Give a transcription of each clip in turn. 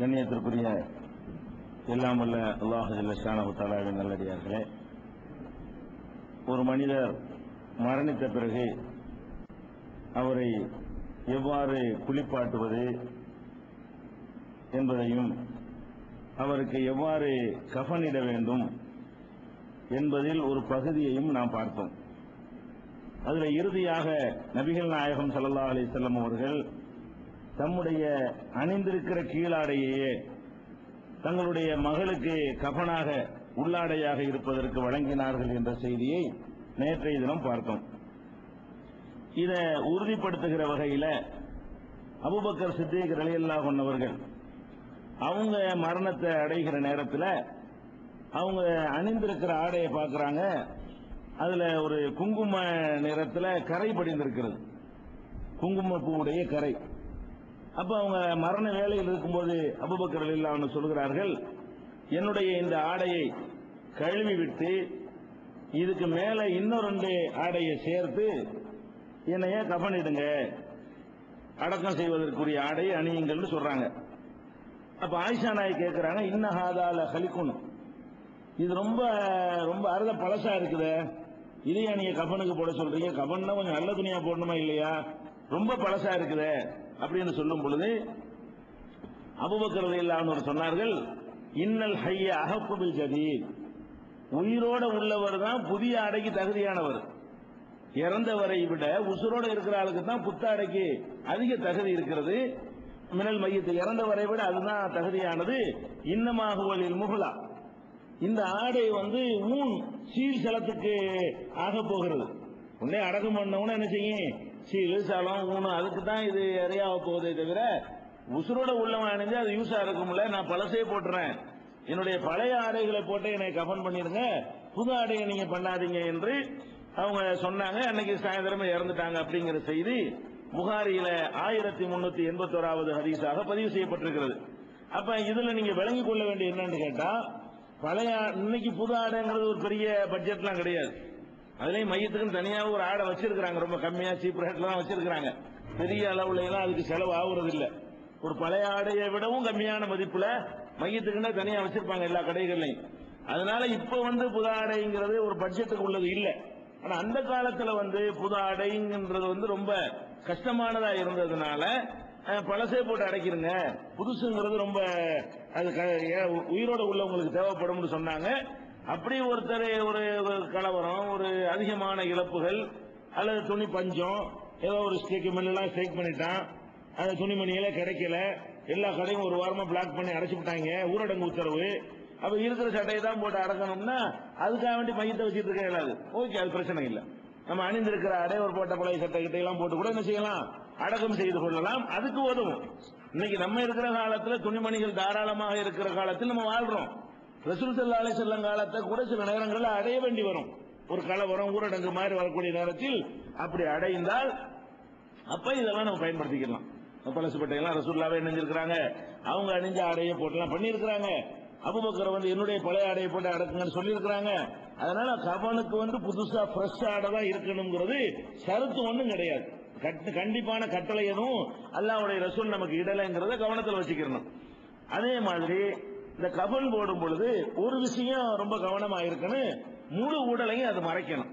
கண்ணியத்திற்குரிய எல்லாம் வல்ல அல்லாஹ் ஜல்லஷானஹு நல்லடியார்களே ஒரு மனிதர் மரணித்த பிறகு அவரை எவ்வாறு குளிப்பாட்டுவது என்பதையும் அவருக்கு எவ்வாறு கஃனிட வேண்டும் என்பதில் ஒரு பகுதியையும் நாம் பார்த்தோம். அதில் இறுதியாக நபிகள் நாயகம் சல்லா அலிசல்லம் அவர்கள் தம்முடைய அணிந்திருக்கிற கீழாடையே தங்களுடைய மகளுக்கு கபனாக உள்ளாடையாக இருப்பதற்கு வழங்கினார்கள் என்ற செய்தியை நேற்றைய தினம் பார்த்தோம். இதை உறுதிப்படுத்துகிற வகையில் அபுபக்கர் சித்திக் ரலியல்லா கொண்டவர்கள் அவங்க மரணத்தை அடைகிற நேரத்தில் அவங்க அணிந்திருக்கிற ஆடையை பார்க்குறாங்க. அதில் ஒரு குங்கும நிறத்தில் கரை படிந்திருக்கிறது. குங்கும பூவுடைய கரை. அப்ப அவங்க மரண வேலையில் இருக்கும்போது அபுபக்கர் இல்லாம சொல்கிறார்கள் என்னுடைய இந்த ஆடையை கழுவி விட்டு இதுக்கு மேல இன்னும் ரெண்டு ஆடையை சேர்த்து என்னைய கபனிடுங்க அடக்கம் செய்வதற்குரிய ஆடையை அணியுங்கள்னு சொல்றாங்க. அப்ப ஆயிஷா நாய் கேட்கிறாங்க இன்னஹாதால ஹலிக்குன் இது ரொம்ப ரொம்ப அருத பழசா இருக்குதே. இதையா நீங்க கபனுக்கு போட சொல்றீங்க. கபன்னா கொஞ்சம் நல்ல துணியா போடணுமா இல்லையா? ரொம்ப பழசா இருக்குதே. அப்படின்னு சொல்லும் பொழுது அபுபக்கரது இல்லாமல் சொன்னார்கள் இன்னல் ஹைய அகப்புபில் ஜதீர் உயிரோட உள்ளவர் தான் புதிய ஆடைக்கு தகுதியானவர். இறந்தவரை விட உசுரோட இருக்கிற ஆளுக்கு தான் புத்தாடைக்கு அதிக தகுதி இருக்கிறது. மினல் மையத்தில் இறந்தவரை விட அதுதான் தகுதியானது. இன்னமாகுவலில் முகுலா இந்த ஆடை வந்து ஊன் சீல் சலத்துக்கு ஆக போகிறது. உடனே அடக்கம் பண்ணவன என்ன செய்யும்? சீல் சலம் ஊனு. அதுக்கு தான் இது இறையாக போகுதே தவிர உசுரோட உள்ளவன் அணிஞ்சு அது யூஸா இருக்கும்ல. நான் பழசே போட்டுறேன். என்னுடைய பழைய ஆடைகளை போட்டு என்னை கஃபன் பண்ணிருங்க புது ஆடையை நீங்க பண்ணாதீங்க என்று அவங்க சொன்னாங்க. அன்னைக்கு சாயந்தரம் இறந்துட்டாங்க அப்படிங்கிற செய்தி புகாரியில ஆயிரத்தி முன்னூத்தி எண்பத்தோராவது ஹதீஸாக பதிவு செய்யப்பட்டிருக்கிறது. அப்ப இதுல நீங்க விளங்கிக் கொள்ள வேண்டிய என்னன்னு கேட்டா பழைய இன்னைக்கு புது ஆடைங்கிறது ஒரு பெரிய பட்ஜெட்லாம் கிடையாது. அதுலயும் மையத்துக்குன்னு தனியாக ஒரு ஆடை வச்சிருக்கிறாங்க. ரொம்ப கம்மியா சீப் ரேட்ல தான் வச்சிருக்கிறாங்க. பெரிய அளவுல எல்லாம் அதுக்கு செலவு ஆகுறது இல்ல ஒரு பழைய ஆடையை விடவும் கம்மியான மதிப்புல மையத்துக்குன்னு தனியா வச்சிருப்பாங்க எல்லா கடைகள்லையும். அதனால இப்ப வந்து புது ஆடைங்கிறது ஒரு பட்ஜெட்டுக்கு உள்ளது இல்ல. ஆனா அந்த காலத்துல வந்து புது ஆடைங்கிறது வந்து ரொம்ப கஷ்டமானதா இருந்ததுனால பழசே போட்டு அடைக்கிறங்க. புதுசுங்கிறது ரொம்ப அது க- உயிரோட உள்ளவங்களுக்கு தேவைப்படும்னு சொன்னாங்க. அப்படி ஒருத்தர் ஒரு ஒரு கலவரம் ஒரு அதிகமான இழப்புகள் அல்லது துணி பஞ்சம் ஏதோ ஒரு ஸ்டேக் மில்லாம் ஸ்டேக் பண்ணிட்டான். அந்த துணிமணிகளை கிடைக்கல. எல்லா கடையும் ஒரு வாரமா பிளாக் பண்ணி அடைச்சு விட்டாங்க. ஊரடங்கு உத்தரவு. அப்ப இருக்கிற சட்டையை தான் போட்டு அடக்கணும்னா அதுக்காக வேண்டி மையத்தை வச்சுட்டு இருக்க இயலாது. ஓகே அது பிரச்சனை இல்லை. நம்ம அணிந்திருக்கிற அடையவர் ஒரு போட்ட பழைய சட்டை கிட்ட எல்லாம் போட்டு கூட என்ன செய்யலாம்? அடக்கம் செய்து கொள்ளலாம். அதுக்கு உதவும். இன்னைக்கு நம்ம இருக்கிற காலத்துல துணிமணிகள் தாராளமாக இருக்கிற காலத்தில் நம்ம வாழ்றோம். ரசூல் செல்லும் அலைஹி காலத்தை கூட சில நேரங்களில் அடைய வேண்டி வரும். ஒரு கலவரம் ஊரடங்கு மாதிரி வரக்கூடிய நேரத்தில் அப்படி அடைந்தால் அப்ப இதெல்லாம் நம்ம பயன்படுத்திக்கலாம். பழசுப்பட்டையெல்லாம் ரசூல்லாவே அணிஞ்சிருக்கிறாங்க அவங்க அணிஞ்ச ஆடையை போட்டுலாம் பண்ணியிருக்கிறாங்க. அபுபக்கர் வந்து என்னுடைய பழைய ஆடையை போட்டு அடக்குங்கன்னு சொல்லியிருக்கிறாங்க. அதனால கபனுக்கு வந்து புதுசா ஃப்ரெஷ் ஆடை தான் இருக்கணுங்கிறது சருத்து ஒன்றும் கிடையாது. கண்டிப்பான கட்டளை எதுவும் அல்லாவுடைய ரசூல் நமக்கு இடலைங்கிறத கவனத்தில் வச்சுக்கிறணும் அதே மாதிரி இந்த கபன் போடும் பொழுது ஒரு விஷயம் ரொம்ப கவனமா இருக்கணும் முழு உடலையும் அது மறைக்கணும்.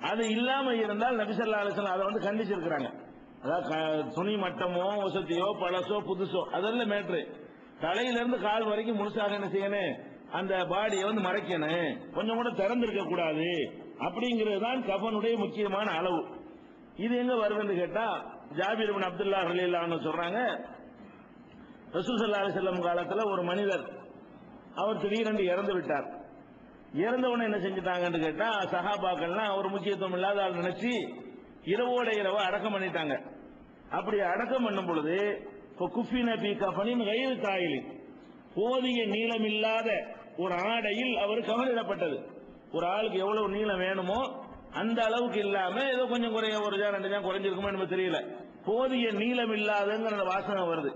அது இல்லாம இருந்தால் நபிசல்லா அலிசன் அதை வந்து கண்டிச்சிருக்கிறாங்க. அதாவது க- துணி மட்டமோ வசதியோ பழசோ புதுசோ அதெல்லாம் மேட்ரு தலையிலிருந்து கால் வரைக்கும் முழுசாக என்ன செய்யணும்? அந்த பாடியை வந்து மறைக்கணும். கொஞ்சம் கூட திறந்திருக்க கூடாது. அப்படிங்கிறது தான் கபனுடைய முக்கியமான அளவு. இது எங்க வருதுன்னு கேட்டா ஜாபீர் இப்னு அப்துல்லா ரலியல்லாஹு சொல்றாங்க ரசூல் ஸல்லல்லாஹு காலத்தில் ஒரு மனிதர் அவர் திடீரென்று இறந்து விட்டார். இறந்தவனை என்ன செஞ்சுட்டாங்கன்னு கேட்டா சஹாபாக்கள்லாம் ஒரு முக்கியத்துவம் இல்லாத ஆள் நினைச்சு இரவோட இரவு அடக்கம் பண்ணிட்டாங்க. அப்படி அடக்கம் பண்ணும் பொழுது இப்போ குஃபின பி கஃபனின் கயிறு தாயில் போதிய நீளம் இல்லாத ஒரு ஆடையில் அவர் கவனிடப்பட்டது. ஒரு ஆளுக்கு எவ்வளவு நீளம் வேணுமோ அந்த அளவுக்கு இல்லாம ஏதோ கொஞ்சம் குறைய ஒரு ஜா ரெண்டு ஜா குறைஞ்சிருக்குமோ எனக்கு தெரியல. போதிய நீளம் இல்லாதங்கிற வாசனை வருது.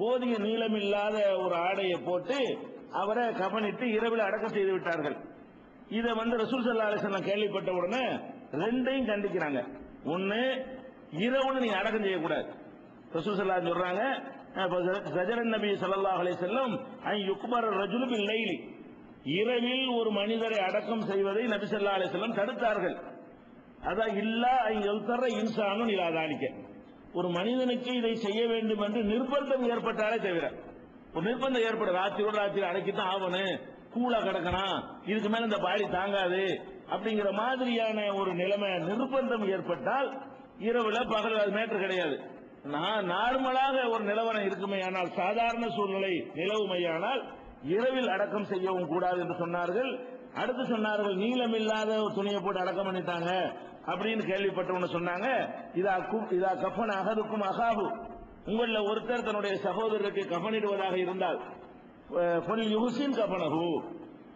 போதிய நீளம் இல்லாத ஒரு ஆடையை போட்டு அவரை கவனித்து இரவில் அடக்கம் செய்து விட்டார்கள். இதை வந்து ரசூல் சல்லா அலிஸ்லாம் கேள்விப்பட்ட உடனே ரெண்டையும் கண்டிக்கிறாங்க. ஒன்னு இரவுன்னு நீ அடக்கம் செய்யக்கூடாது. ரசூல் சல்லா சொல்றாங்க சஜரன் நபி சல்லா அலி செல்லம் ஐ யுக்பர் ரஜுலு லைலி. இரவில் ஒரு மனிதரை அடக்கம் செய்வதை நபி சல்லா அலி செல்லம் தடுத்தார்கள். அதான் இல்லா இங்க யல்தர இன்சானுன் இலா தாலிக்க. ஒரு மனிதனுக்கு இதை செய்ய வேண்டும் என்று நிர்பந்தம் ஏற்பட்டாலே தவிர ஒரு நிர்பந்தம் ஏற்படும். ராத்திரியோட ராத்திரி அடக்கித்தான் ஆகணும். கூலா கிடக்கணும். இதுக்கு மேல இந்த பாடி தாங்காது. அப்படிங்கிற மாதிரியான ஒரு நிலைமை நிர்பந்தம் ஏற்பட்டால் இரவுல பகல் அது மேட்டர் கிடையாது. நான் நார்மலாக ஒரு நிலவரம் இருக்குமே ஆனால் சாதாரண சூழ்நிலை நிலவுமையானால் இரவில் அடக்கம் செய்யவும் கூடாது என்று சொன்னார்கள். அடுத்து சொன்னார்கள் நீளம் இல்லாத ஒரு துணியை போட்டு அடக்கம் பண்ணிட்டாங்க. அப்படின்னு கேள்விப்பட்டவங்க சொன்னாங்க. இதா கு- இதா கஃபன் அகதுக்கும் அகாபு உங்களில் ஒருத்தர் தன்னுடைய சகோதரருக்கு கஃபனிடுவதாக இருந்தால் யுகுசின் கஃபனகு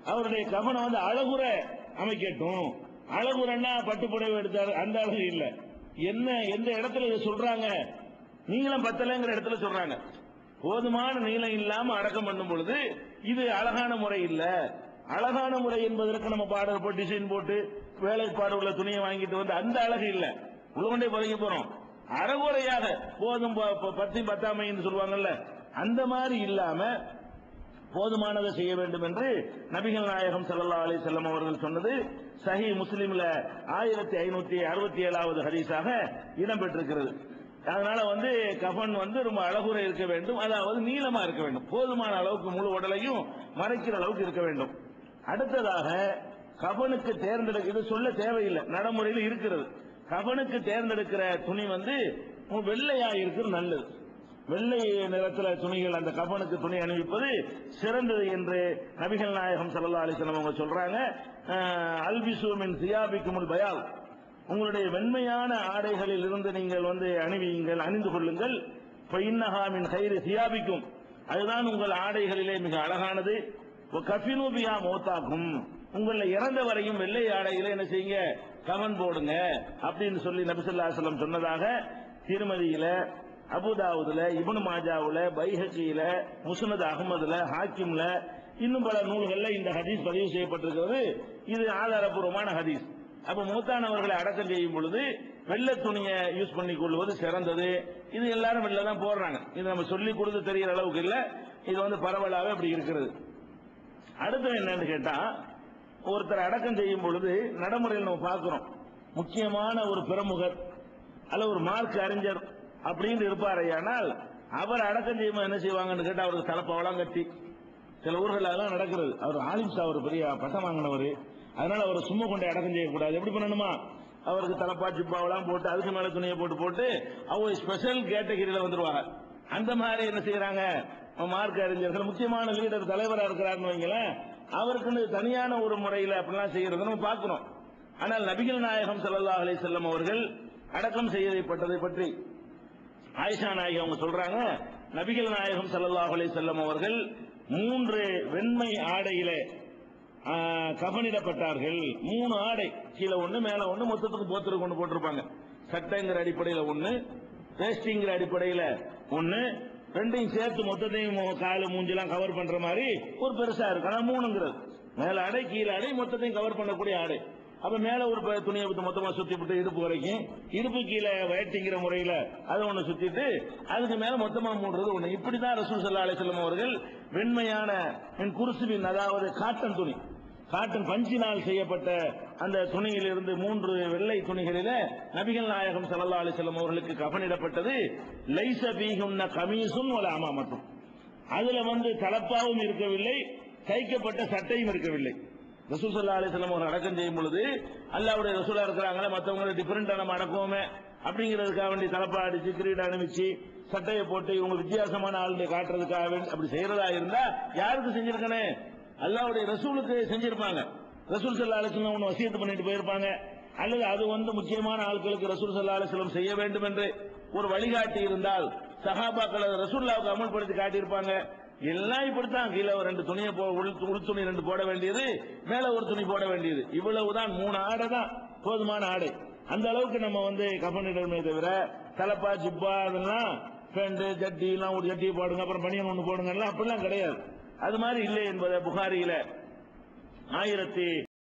அவருடைய கஃபனை வந்து அழகுற அமைக்கட்டும். அழகுறன்னா பட்டு புடவை எடுத்தார் அந்த அழகு இல்லை. என்ன எந்த இடத்துல இதை சொல்றாங்க? நீளம் பத்தலைங்கிற இடத்துல சொல்றாங்க. போதுமான நீளம் இல்லாம அடக்கம் பண்ணும் பொழுது இது அழகான முறை இல்ல. அழகான முறை என்பதற்கு நம்ம பாடல் போட்டு டிசைன் போட்டு வேலைப்பாடு உள்ள துணியை வாங்கிட்டு வந்து அந்த அழகு இல்ல. உள்ள பழகி போறோம். அறகுறையாக போதும் ப- ப- பத்தாமைன்னு சொல்லுவாங்கல்ல அந்த மாதிரி இல்லாம போதுமானதை செய்ய வேண்டும் என்று நபிகள் நாயகம் சல்லா அலி செல்லம் அவர்கள் சொன்னது. சஹி முஸ்லீம்ல ஆயிரத்தி ஐநூத்தி அறுபத்தி ஏழாவது ஹதீஸாக இடம்பெற்றிருக்கிறது அதனால வந்து கஃபன் வந்து ரொம்ப அழகுற இருக்க வேண்டும். அதாவது நீளமா இருக்க வேண்டும். போதுமான அளவுக்கு முழு உடலையும் மறைக்கிற அளவுக்கு இருக்க வேண்டும். அடுத்ததாக கபனுக்கு தேர்ந்தெடுக்க இது சொல்ல தேவையில்லை நடைமுறையில் இருக்கிறது. கபனுக்கு தேர்ந்தெடுக்கிற துணி வந்து வெள்ளையா இருக்கிறது நல்லது. வெள்ளை நிறத்தில் துணிகள் அந்த கபனுக்கு துணி அணிவிப்பது சிறந்தது என்று நபிகள் நாயகம் சல்லா அலிசனம் அவங்க சொல்றாங்க. அஹ், அல்பிசு சியாபிக்குமுல் பயால். உங்களுடைய வெண்மையான ஆடைகளில் இருந்து நீங்கள் வந்து அணிவியுங்கள் அணிந்து கொள்ளுங்கள். ஃபைன்னஹா மின் சியாபிக்கும் அதுதான் உங்கள் ஆடைகளிலே மிக அழகானது. கஃபினு மோத்தாக்கும். உங்களை இறந்த வரையும் வெள்ளை ஆடைகளை என்ன செய்யுங்க? கவன் போடுங்க. அப்படின்னு சொல்லி நபிசுல்லா சொல்லம் சொன்னதாக திருமதியில அபுதாவுதுல இபனு மாஜாவுல பைஹக்கியில முசனத் அகமதுல ஹாக்கிம்ல இன்னும் பல நூல்கள்ல இந்த ஹதீஸ் பதிவு செய்யப்பட்டிருக்கிறது. இது ஆதாரபூர்வமான ஹதீஸ். அப்ப மூத்தானவர்களை அடக்கம் செய்யும் பொழுது வெள்ளை துணியை யூஸ் பண்ணி கொள்வது சிறந்தது. இது எல்லாரும் வெளில தான் போடுறாங்க. இது நம்ம சொல்லி கொடுத்து தெரிகிற அளவுக்கு இல்ல. இது வந்து பரவலாக அப்படி இருக்கிறது. அடுத்து என்னன்னு கேட்டா ஒருத்தர் அடக்கம் செய்யும் பொழுது நடைமுறையில் நம்ம பார்க்கிறோம். முக்கியமான ஒரு பிரமுகர் அல்ல ஒரு மார்க் அறிஞர் அப்படின்னு இருப்பாரையானால் அவர் அடக்கம் செய்யும்போது என்ன செய்வாங்கன்னு கேட்டா அவருக்கு தலைப்பாவெல்லாம் கட்டி சில ஊர்கள் அதெல்லாம் நடக்கிறது. அவர் ஆலிம் சார் ஒரு பெரிய பட்டம் வாங்கினவர். அதனால அவர் சும்மா கொண்டு அடக்கம் செய்யக்கூடாது. எப்படி பண்ணணுமா? அவருக்கு தலைப்பா சிப்பாவெல்லாம் போட்டு அதுக்கு மேல துணியை போட்டு போட்டு அவங்க ஸ்பெஷல் கேட்டகரியில வந்துருவாங்க. அந்த மாதிரி என்ன செய்யறாங்க? மார்க் அறிஞர்கள். முக்கியமான லீடர் தலைவராக இருக்கிறாருன்னு வைங்களேன் அவருக்குன்னு தனியான ஒரு முறையில் அப்படிலாம் செய்யறது நம்ம பார்க்கிறோம் ஆனால் நபிகள் நாயகம் சல்லா அலி செல்லம் அவர்கள் அடக்கம் செய்யப்பட்டதை பற்றி ஆயிஷா நாயகி அவங்க சொல்றாங்க நபிகள் நாயகம் சல்லா அலி செல்லம் அவர்கள் மூன்று வெண்மை ஆடையில கபனிடப்பட்டார்கள். மூணு ஆடை கீழே ஒண்ணு மேல ஒண்ணு மொத்தத்துக்கு போத்துருக்கு கொண்டு போட்டிருப்பாங்க. சட்டைங்கிற அடிப்படையில ஒண்ணு வேஷ்டிங்கிற அடிப்படையில ஒண்ணு ரெண்டையும் சேர்த்து மொத்தத்தையும் மு- காலு மூஞ்செல்லாம் கவர் பண்ற மாதிரி ஒரு பெருசா இருக்கு ஆனா மூணுங்கிறது. மேல ஆடை கீழே ஆடை மொத்தத்தையும் கவர் பண்ணக்கூடிய ஆடை அப்ப மேல ஒரு ப- துணியை விட்டு மொத்தமா சுத்தி விட்டு இடுப்பு வரைக்கும் இடுப்பு கீழே வயட்டிங்கிற முறையில அதை ஒண்ணு சுத்திட்டு அதுக்கு மேல மொத்தமா மூடுறது ஒண்ணு. இப்படிதான் ரசூல் சல்லா அலிசல்லம் அவர்கள் வெண்மையான என் குருசுவின் அதாவது காட்டன் துணி காட்டன் பஞ்சினால் செய்யப்பட்ட அந்த துணியிலிருந்து மூன்று வெள்ளை துணிகளில நபிகள் நாயகம் சல்லா அலிசல்லம் அவர்களுக்கு கபனிடப்பட்டது. லைச பீஹுன்ன கமீசும் ஆமா அமாமத்தும். அதுல வந்து தலப்பாவும் இருக்கவில்லை தைக்கப்பட்ட சட்டையும் இருக்கவில்லை. ரசூல் சல்லா அலிசல்லம் அவர்கள் அடக்கம் செய்யும் பொழுது அல்லாவுடைய ரசூலா இருக்கிறாங்களே மத்தவங்க டிஃபரெண்டா நம்ம அடக்குவோமே அப்படிங்கிறதுக்காக வேண்டி தலப்பா அடிச்சு கிரீட அனுப்பிச்சு சட்டையை போட்டு இவங்க வித்தியாசமான ஆளுடைய காட்டுறதுக்காக வேண்டி அப்படி செய்யறதா இருந்தா யாருக்கு செஞ்சிருக்கனே அல்லாவுடைய ரசூலுக்கு செஞ்சிருப்பாங்க. ரசூல் சல்லா அலிஸ்லம் ஒன்று வசியத்து பண்ணிட்டு போயிருப்பாங்க. அல்லது அது வந்து முக்கியமான ஆட்களுக்கு ரசூல் சல்லா அலிஸ்லம் செய்ய வேண்டும் என்று ஒரு வழிகாட்டி இருந்தால் சஹாபாக்கள் ரசூல்லாவுக்கு அமல்படுத்தி காட்டியிருப்பாங்க. எல்லாம் இப்படித்தான். கீழே ஒரு ரெண்டு துணியை போ உள் உள் துணி ரெண்டு போட வேண்டியது மேல ஒரு துணி போட வேண்டியது. இவ்வளவுதான். மூணு ஆடை தான். போதுமான ஆடை. அந்த அளவுக்கு நம்ம வந்து கபனிடமே தவிர தலப்பா ஜிப்பா அதெல்லாம் பேண்ட் ஜட்டி எல்லாம் ஒரு ஜட்டி போடுங்க அப்புறம் பனியன் ஒன்று போடுங்க எல்லாம் அப்படிலாம் கிடையாது. அது மாதிரி இல்லை என்பதை புகாரியில ஆயிரத்தி